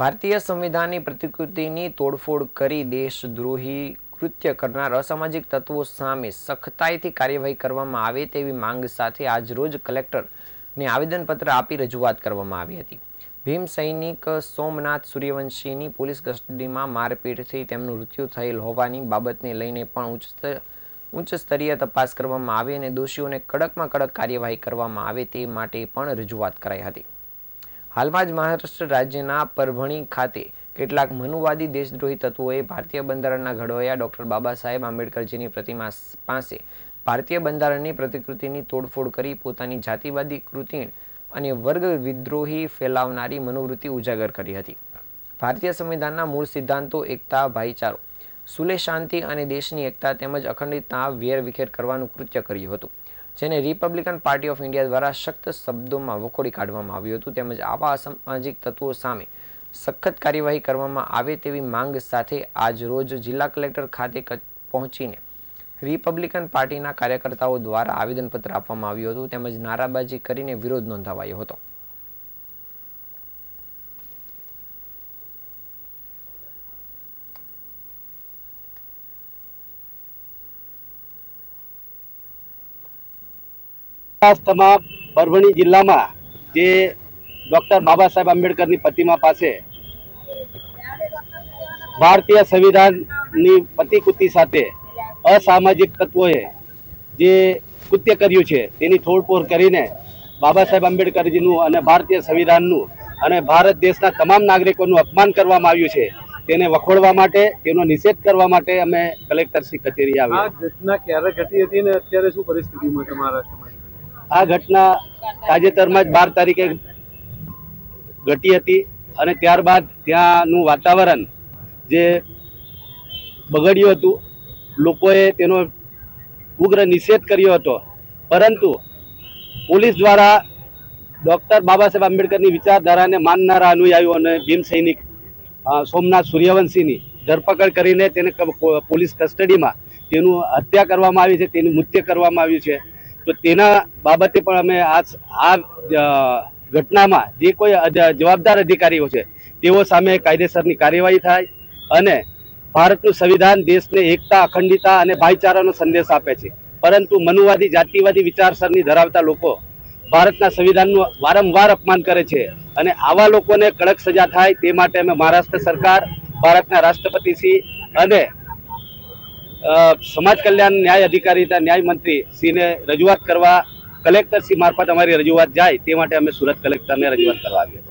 ભારતીય સંવિધાનની પ્રતિકૃતિની તોડફોડ કરી દેશદ્રોહી કૃત્ય કરનાર અસામાજિક તત્વો સામે સખતાઈથી કાર્યવાહી કરવામાં આવે તેવી માંગ સાથે આજરોજ કલેક્ટરને આવેદનપત્ર આપી રજૂઆત કરવામાં આવી હતી. ભીમ સૈનિક સોમનાથ સૂર્યવંશીની પોલીસ કસ્ટડીમાં મારપીટથી તેમનું મૃત્યુ થયેલ હોવાની બાબતને લઈને પણ ઉચ્ચ ઉચ્ચ સ્તરીય તપાસ કરવામાં આવે અને દોષીઓને કડકમાં કડક કાર્યવાહી કરવામાં આવે તે માટે પણ રજૂઆત કરાઈ હતી. હાલમાં જ મહારાષ્ટ્ર રાજ્યના પરભણી ખાતે કેટલાક મનુવાદી દેશદ્રોહી તત્વોએ ભારતીય બંધારણના ઘડવૈયા ડોક્ટર બાબા સાહેબ આંબેડકરજીની પ્રતિમા પાસે ભારતીય બંધારણની પ્રતિકૃતિની તોડફોડ કરી પોતાની જાતિવાદી કૃતિ અને વર્ગ વિદ્રોહી ફેલાવનારી મનોવૃત્તિ ઉજાગર કરી હતી. ભારતીય સંવિધાનના મૂળ સિદ્ધાંતો એકતા, ભાઈચારો સુલે શાંતિ અને દેશની એકતા તેમજ અખંડિતતા વેર વિખેર કરવાનું કૃત્ય કર્યું હતું. જેને રિપબ્લિકન પાર્ટી ઓફ ઇન્ડિયા દ્વારા સખ્ત શબ્દોમાં વખોડી કાઢવામાં આવ્યું હતું. તેમજ આવા અસામાજિક તત્વો સામે સખત કાર્યવાહી કરવામાં આવે તેવી માંગ સાથે આજ રોજ જિલ્લા કલેક્ટર ખાતે પહોંચીને રિપબ્લિકન પાર્ટીના કાર્યકર્તાઓ દ્વારા આવેદનપત્ર આપવામાં આવ્યું હતું. તેમજ નારાબાજી કરીને વિરોધ નોંધાવાયો હતો. મહારાષ્ટ્રમાં પરભણી જિલ્લામાં જે ડૉક્ટર બાબા સાહેબ આંબેડકરની પ્રતિમા પાસે ભારતીય સંવિધાનની પ્રતિકૃતિ સાથે અસામાજિક તત્વોએ જે કૃત્ય કર્યું છે, તેની તોડફોડ કરીને બાબા સાહેબ આંબેડકરજીનું અને ભારતીય સંવિધાનનું અને ભારત દેશના તમામ નાગરિકોનું અપમાન કરવામાં આવ્યું છે, તેને વખોડવા માટે, તેનો નિષેધ કરવા માટે અમે કલેક્ટરશ્રી કચેરી આ ઘટના ક્યારે ઘટી હતી અને અત્યારે શું પરિસ્થિતિમાં છે મહારાષ્ટ્રમાં આ ઘટના તાજેતરમાં જ બાર તારીખે ઘટી હતી અને ત્યારબાદ ત્યાંનું વાતાવરણ જે બગડ્યું હતું, લોકોએ તેનો ઉગ્ર નિષેધ કર્યો હતો. પરંતુ પોલીસ દ્વારા ડૉક્ટર બાબા સાહેબ આંબેડકરની વિચારધારાને માનનારા અનુયાયીઓ અને ભીમ સૈનિક સોમનાથ સૂર્યવંશીની ધરપકડ કરીને તેને પોલીસ કસ્ટડીમાં તેનું હત્યા કરવામાં આવી છે, તેનું મૃત્યુ કરવામાં આવ્યું છે. તો તેના બાબતે પણ અમે આ આ ઘટનામાં જે કોઈ જવાબદાર અધિકારીઓ છે, તેઓ સામે કાયદેસરની કાર્યવાહી થાય અને ભારતનું સંવિધાન દેશને એકતા, અખંડિતતા અને ભાઈચારાનો સંદેશ આપે છે. પરંતુ મનુવાદી, જાતિવાદી વિચારસરણી ધરાવતા લોકો ભારતના સંવિધાનનું વારંવાર અપમાન કરે છે અને આવા લોકોને કડક સજા થાય તે માટે અમે મહારાષ્ટ્ર સરકાર, ભારતના રાષ્ટ્રપતિ શ્રી અને સમાજ કલ્યાણ ન્યાય અધિકારીતા ન્યાય મંત્રી શ્રીને રજૂઆત કરવા કલેક્ટર શ્રી મારફત અમારી રજૂઆત જાય તે માટે અમે સુરત કલેક્ટરને રજૂઆત કરવા આવ્યા